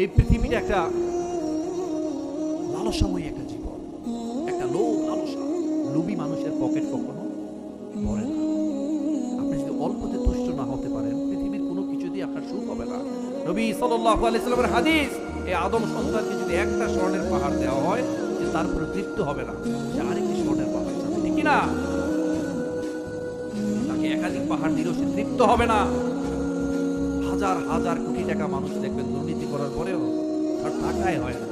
এই পৃথিবীটা একটা লালসাময়ী একটা জীবন। একটা লোভ, লালসা। লোভী মানুষের পকেট কখনো ভরে না। আপনি যদি অল্পতে তুষ্ট না হতে পারেন, পৃথিবীর কোনো কিছু দিয়ে আপনার সুখ হবে না। নবী সাল্লাল্লাহু আলাইহি সাল্লামের হাদিস, এই আদম সন্তানকে যদি একটা স্বর্ণের পাহাড় দেওয়া হয় যে তারপরে তৃপ্ত হবে না। সে আরেকটি স্বর্ণের পাহাড় চাবে। ঠিক না তাকে একাধিক পাহাড় দিলেও সে তৃপ্ত হবে না। হাজার হাজার কোটি টাকা মানুষ দেখবেন দুর্নীতি করার পরেও তার টাকায় হয় না।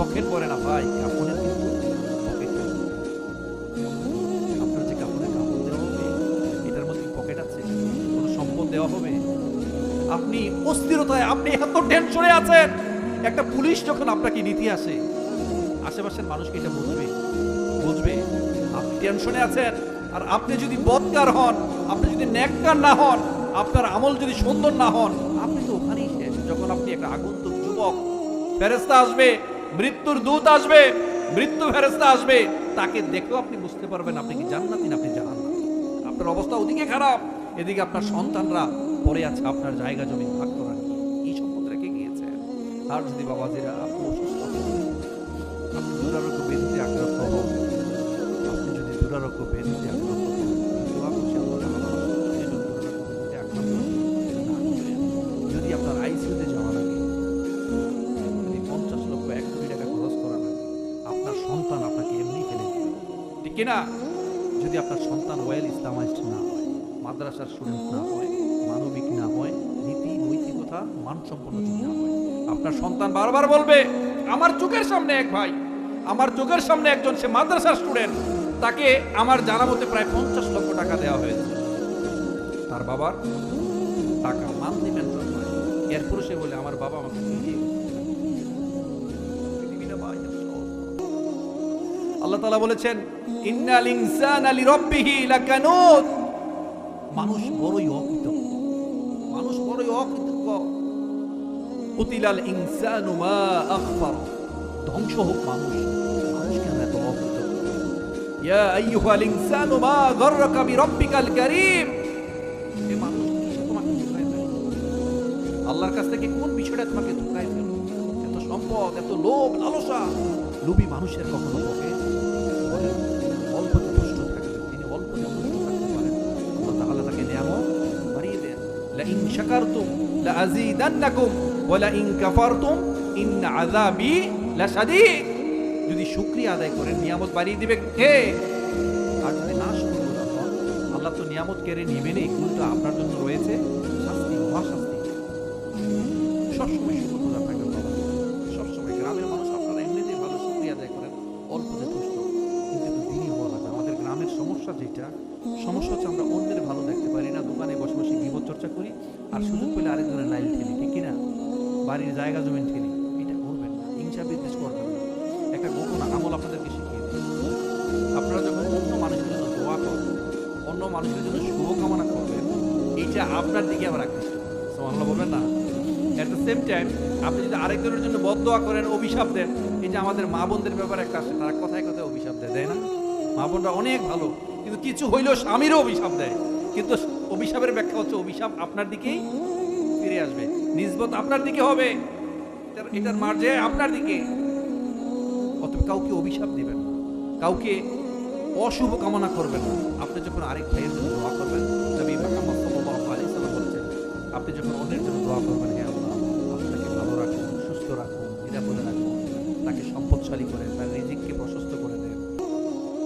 পকেট পরে না ভাই, কাপড়ের কিন্তু আপনার যে কাপড়ের কাপড় দেওয়া হবে, এটার মধ্যে পকেট আছে? কোনো সম্পদ দেওয়া হবে? আপনি অস্থিরতায়, আপনি এত টেনশনে আছেন। একটা পুলিশ যখন আপনাকে নিতে আসে, আশেপাশের মানুষকে এটা বুঝবে। বুঝবে, আপনি টেনশনে আছেন। আর আপনি যদি বদকার হন, আপনি যদি নেককার না হন, আপনার আমল যদি সুন্দর না হন আপনি তো ওখানেই শেষ যখন আপনি একটা আগন্তুক যুবক। ফেরেস্তা আসবে, মৃত্যুর দূত আসবে, মৃত্যু ফেরেস্তা আসবে। তাকে দেখেও আপনি বুঝতে পারবেন আপনি কি জান্নাতি না আপনি জানান আপনার অবস্থা ওদিকে খারাপ, এদিকে আপনার সন্তানরা পরে আছে, আপনার জায়গা জমি ভাগ করার এই সম্পদ রেখে গিয়েছে। আর যদি বাবাজিরা আপনি অসুস্থ আপনি দুরারোগ্য ব্যাধিতে আক্রান্ত হন, আপনি যদি দুরারোগ্য ব্যাধিতে আক্রান্ত কিনা? যদি আপনার সন্তান ওয়েল ইসলামাইজড না হয়, মাদ্রাসার স্টুডেন্ট না হয়, মানবিক না হয়, নীতি, নৈতিকতা, মানসম্পন্ন যদি না হয়, আপনার সন্তান বারবার বলবে, আমার চোখের সামনে এক ভাই, আমার চোখের সামনে একজন সে মাদ্রাসার স্টুডেন্ট, তাকে আমার জানা মতে প্রায় পঞ্চাশ লক্ষ টাকা দেওয়া হয়েছে। তার বাবার টাকা মান্থলি হয়। এরপরে সে বলে, আমার বাবা আমাকে আল্লাহ তাআলা বলেছেন, ইন্নাল ইনসানা লিরাব্বিহি লাকানুত। মানুষ বড়ই অকৃতজ্ঞ। মানুষ বড়ই অকৃতজ্ঞ। কুতিলাল ইনসানু মা আখফার। ধ্বংস হোক মানুষ। মানুষ কেন এত অকৃতজ্ঞ? ইয়া আইয়ুহাল ইনসানু মা গররাকা বিরাব্বিকাল কারীম। এ মানুষ তোমাকে ধোঁকায় আল্লাহর কাছ থেকে কোন বিষয়টা তোমাকে ধোঁকায় ফেলল? এত সম্পদ, এত লোভ, লালসা। লোভী মানুষের কখনো ইন শাকারতুম লা আযীদান্নাকুম ওয়া লা ইন কাফারতুম ইন আযাবি লাশাদীদ যদি শুকরিয়া আদায় করেন, নিয়ামত বাড়িয়ে দিবে কে? আর যদি না শুকর আল্লাহ তো নিয়ামত কেড়ে নেবেনই। কিন্তু আপনার জন্য রয়েছে। আর সুযোগ পেলে আরেকজনের লাইন ঠেলি, ঠিক কিনা? বাড়ির জায়গা, জমিন ঠেলি, এটা করবেন না, হিংসা বিদ্বেষ করবেন না। একটা গোপন আমল আপনাদেরকে শিখিয়ে দিই। আপনারা যখন অন্য মানুষের জন্য দোয়া করবেন, অন্য মানুষের জন্য শুভকামনা করবেন এইটা আপনার দিকে আবার আকৃষ্ট সোমান্লা বলবেন না? এট দ্য সেম টাইম আপনি যদি আরেকজনের জন্য বদদোয়া করেন, অভিশাপ দেন, এই যে আমাদের মা বোনদের ব্যাপারে একটা আসে তারা কথায় কথায় অভিশাপ দেয় তাই না? মা বোনরা অনেক ভালো, কিন্তু কিছু হইলেও স্বামীরও অভিশাপ দেয়। কিন্তু অভিশাপের ব্যাখ্যা হচ্ছে অভিশাপ আপনার দিকেই ফিরে আসবে। নিজবত আপনার দিকে হবে। এটার- মার্জে আপনার দিকে। অতএব কাউকে অভিশাপ দিবেন কাউকে অশুভ কামনা করবেন না। আপনি যখন আরেক ভাইয়ের জন্য দোয়া করবেন, নবী মুহাম্মদ সাল্লাল্লাহু আলাইহি সাল্লাম বলেছেন, আপনি যখন অন্যের জন্য দোয়া করবেন, হে আল্লাহ আপনি ভালো রাখুন, সুস্থ রাখুন, নিরাপদে রাখুন, তাকে সম্পদশালী করে, তার রিজিককে প্রশস্ত করে দেন।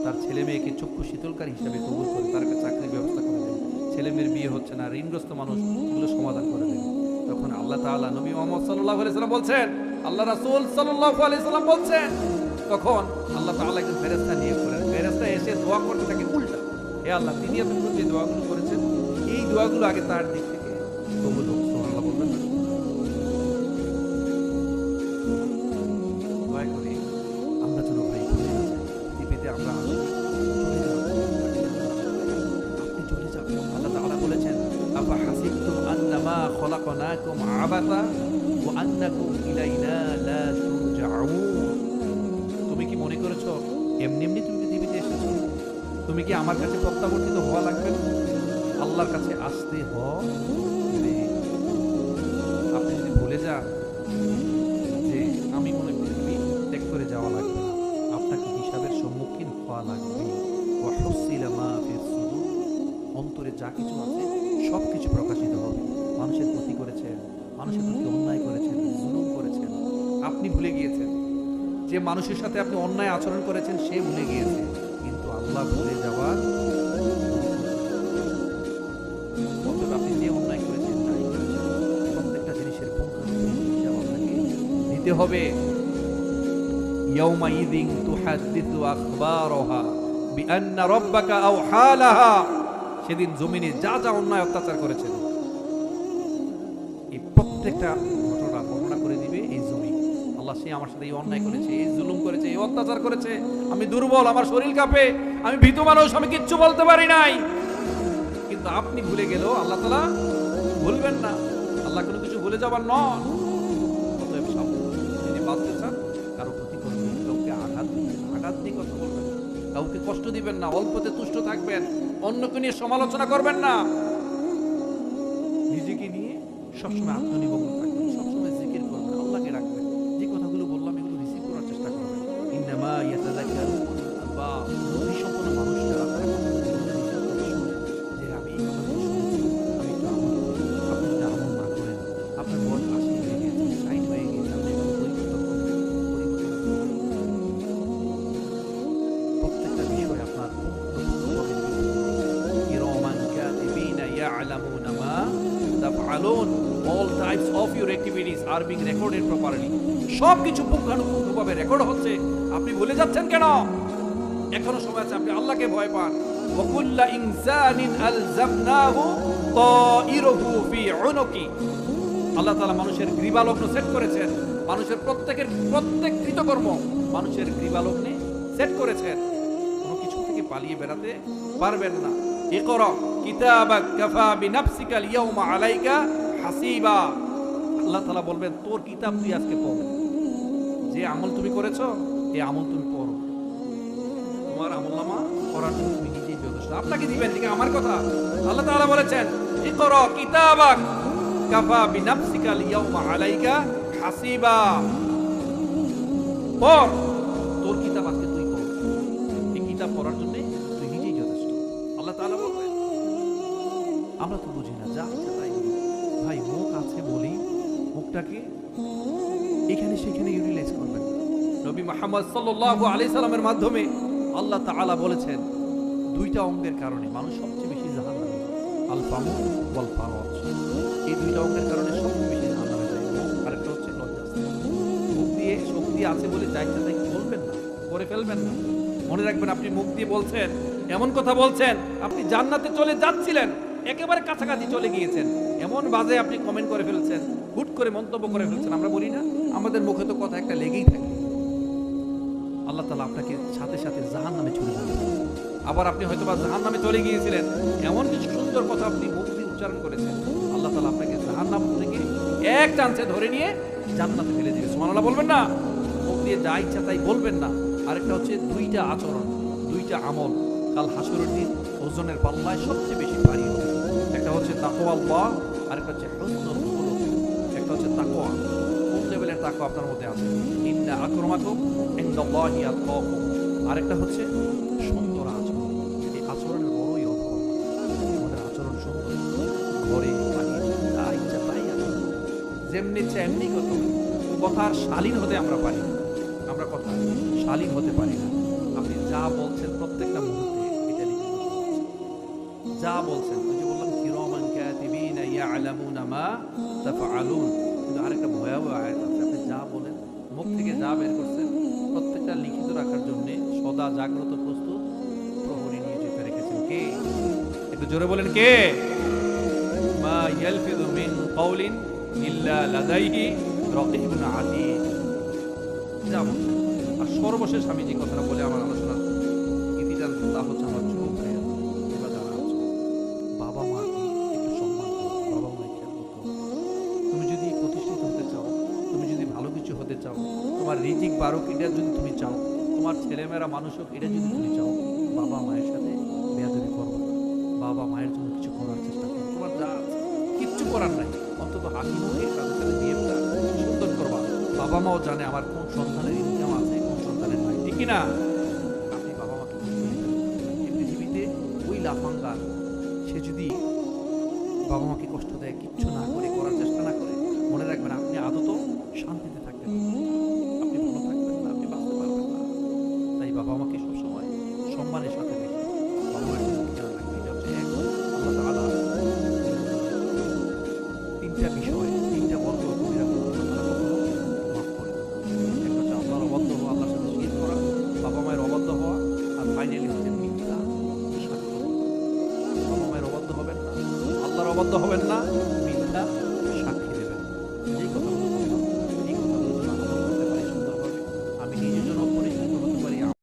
তার ছেলে মেয়েকে চক্ষু শীতলকারী হিসাবে কবুল করে, তার চাকরির ব্যবস্থা করে ছেলে মেয়ের বিয়ে হচ্ছে না, ঋণগ্রস্ত মানুষ এগুলো সমাধান করে দেন তখন আল্লাহ তাআলা নবী মোহাম্মদ সাল্লাল্লাহু আলাইহি বলছেন, আল্লাহ রাসূল সাল্লাল্লাহু আলাইহি সাল্লাম বলছেন। তখন আল্লাহ তাআলা একজন ফেরেশতা নিয়ে করেন ফেরেশতা এসে দোয়া করতে থাকে, উল্টা। হে আল্লাহ, তিনি আপনার যে দোয়াগুলো করেছেন? এই দোয়াগুলো আগে তার দিক থেকে। কবুল হোক সুবহানাল্লাহ বলবেন না। আমরা চলে যাবেন। আল্লাহ أفحسبتم أنما خلقناكم عبثا وأنكم إلينا لا ترجعون. তুমি কি মনে করেছ? এমনি এমনি তুমি পৃথিবীতে এসেছ। তুমি কি আমার কাছে প্রত্যাবর্তিত হওয়া লাগবে না? আল্লাহর কাছে আসতে হবে। আপনি যদি ভুলে যান যে আমি মনে করি ত্যাগ করে যাওয়া লাগবে আপনাকে হিসাবের সম্মুখীন হওয়া লাগবে। অসুস্থিলামা অন্তরে যা কিছু আছে যে মানুষের সাথে আপনি অন্যায় আচরণ করেছেন, সে ভুলে গিয়েছে। কিন্তু আল্লাহ ভুলে যাওয়া আপনি যে অন্যায় করেছেন প্রত্যেকটা জিনিসের হিসাব আপনাকে দিতে হবে। ইয়াউমা ইদিং তুহাদ্দিতু আখবারহা বিআন্না রাব্বাকা আওহা লাহা সেদিন জমিনে যা যা অন্যায় অত্যাচার করেছেন, এই প্রত্যেকটা সে আমার সাথে এই অন্যায় করেছে, এই জুলুম করেছে, এই অত্যাচার করেছে। আমি দুর্বল, আমার শরীর কাঁপে, আমি ভীত মানুষ, আমি কিচ্ছু বলতে পারি নাই। কিন্তু আপনি ভুলে গেলেও আল্লাহ তালা ভুলবেন না। আল্লাহ কোনো কিছু ভুলে যাবার নন। অতএব যদি বাঁচতে চান, কারও ক্ষতি করবেন কাউকে আঘাত আঘাত দিয়ে কথা বলবেন কাউকে কষ্ট দিবেন না, অল্পতে তুষ্ট থাকবেন, অন্যকে নিয়ে সমালোচনা করবেন না। নিজেকে নিয়ে সবসময় আত্মনিবেদন থাকবেন। Activities are being recorded properly সবকিছু পুঙ্খানুপুঙ্খভাবে রেকর্ড হচ্ছে। আপনি ভুলে যাচ্ছেন কেন? এখনও সময় আছে, আপনি আল্লাহকে ভয় পান। ওয়াকুল্লা ইনসানিন আলজামনাহু তাইরুহু ফি উনুকি। আল্লাহ তাআলা মানুষের গ্রীবালগ্ন সেট করেছেন। মানুষের প্রত্যেকের, প্রত্যেক কৃতকর্ম মানুষের গ্রীবালগ্নে সেট করেছেন। কোনো কিছু থেকে পালিয়ে বেড়াতে পারবেন না। ইকরা কিতাবাক কাফা বিনাফসিকাল ইয়াউমা আলাইকা হাসিবা। আল্লাহ তালা বলবেন, তোর কিতাব তুই আজকে পড়। যে আমল তুমি করেছ, এই আমল তুমি পড়ো। তোমার আমলনামা করার জন্য তুমি নিজেই যথেষ্ট। আপনাকে দিবেন ঠিক আমার কথা। আল্লাহ তাআলা বলেছেন, ইকরা কিতাবাক কাফা বিনাফসিকাল ইয়াউমা আলাইকা হাসিবা। পড়। তোর কিতাব আজকে তুই পড়। এই কিতাব পড়ার জন্য তুই নিজেই যথেষ্ট। আল্লাহ তাআলা বলবেন, আমরা তো বুঝি না, যা ভাই, মুখ আছে বলি। মুখটাকে এখানে সেখানে ইউটিলাইজ করবেন। নবী মুহাম্মদ সাল্লাল্লাহু আলাইহি সাল্লামের মাধ্যমে আল্লাহ তাআলা বলেছেন দুইটা অঙ্গের কারণে মানুষ সবচেয়ে বেশি জাহান্নামে। আল ফামু ওয়াল ফারজ এই দুইটা অঙ্গের কারণে সবচেয়ে বেশি জাহান্নামে যায়। মুখ আরেকটা হচ্ছে লজ্জাস্থান। মুখ দিয়ে শক্তি আছে বলে যা ইচ্ছা তাই বলবেন না করে ফেলবেন না। মনে রাখবেন আপনি মুখ দিয়ে বলছেন এমন কথা বলছেন আপনি জান্নাতে চলে যাচ্ছিলেন। একেবারে কাছাকাছি চলে গিয়েছেন। এমন বাজে আপনি কমেন্ট করে ফেলছেন, হুট করে মন্তব্য করে ফেলছেন, আমরা বলি না, আমাদের মুখে তো কথা একটা লেগেই থাকে। আল্লাহ তালা আপনাকে সাথে সাথে জাহান নামে চলে যাবেন আবার আপনি হয়তো বা জাহান নামে চলে গিয়েছিলেন, এমন কিছু সুন্দর কথা আপনি মুখ দিয়ে উচ্চারণ করেছেন, আল্লাহ তালা আপনাকে জাহান নাম থেকে এক চান্সে ধরে নিয়ে জান্নাতে ফেলে দিবে। সুবহানাল্লাহ বলবেন না? মুখ দিয়ে যা ইচ্ছা তাই বলবেন না। আরেকটা হচ্ছে দুইটা আচরণ, দুইটা আমল। কাল হাসরের দিন ওজনের পাল্লায় সবচেয়ে বেশি ভারী হবে একটা হচ্ছে তাকওয়া আল্লাহ, আরেকটা হচ্ছে হুসনুল একটা হচ্ছে তাকওয়া। কোন লেভেলের তাকওয়া আপনার মধ্যে আছে? ইন্না আকরামাকুম ইনদাল্লাহি আতকাকুম। আরেকটা হচ্ছে সুন্দর আচরণ। এই আচরণের বড়ই আমাদের আচরণ সুন্দর। ঘরে ইচ্ছা যেমনি ইচ্ছা এমনি কত কথার শালীন হতে আমরা পারি আমরা কথা শালীন হতে পারি না। আপনি যা বলছেন প্রত্যেকটা মুহূর্তে। যা বলছেন ভয়াবহ যা বলেন, মুখ থেকে যা বের করছেন, প্রত্যেকটা লিখিত রাখার জন্য সদা জাগ্রত, প্রস্তুত, প্রহরী নিয়োজিত রেখেছেন। কে? একটু জোরে বলেন কে? মা ইয়ালফিযু মিন কাওলিন ইল্লা লাদাইহি রাকিবুন আতীদ যা আর সর্বশেষ আমি যে কথাটা বলে, আমার আলোচনা ইতি তা হচ্ছে আমার রিজিক এটা যদি তুমি চাও, তোমার ছেলেমেয়েরা মানুষ হোক, এটা যদি তুমি চাও, বাবা মায়ের সাথে বেয়াদবি করো বাবা মায়ের জন্য কিছু করার চেষ্টা করো। তোমার যা কিচ্ছু করার নাই। অন্তত হাসি মুখে তাদের সাথে বিহেভটা সুন্দর করবা। বাবা মাও জানে আমার কোন সন্তানের ইনকাম আছে, কোন সন্তানের নাই। ঠিক না? আপনি বাবা মাকে বুঝিয়ে লাফাঙ্গার, সে যদি বাবা মাকে কষ্ট দেয়, কিচ্ছু না করে, করার চেষ্টা না করে, মনে রাখবেন আপনি আদত শান্তিতে থাকবেন বাবা মাকে সবসময় সম্মানের সাথে তিনটা বিষয়, তিনটা বর্গ আল্লাহর বাবা মায়ের হওয়া, আর ফাইনালি বাবা মায়ের অবাধ্য হবেন না। আল্লাহর অবাধ্য হবেন না।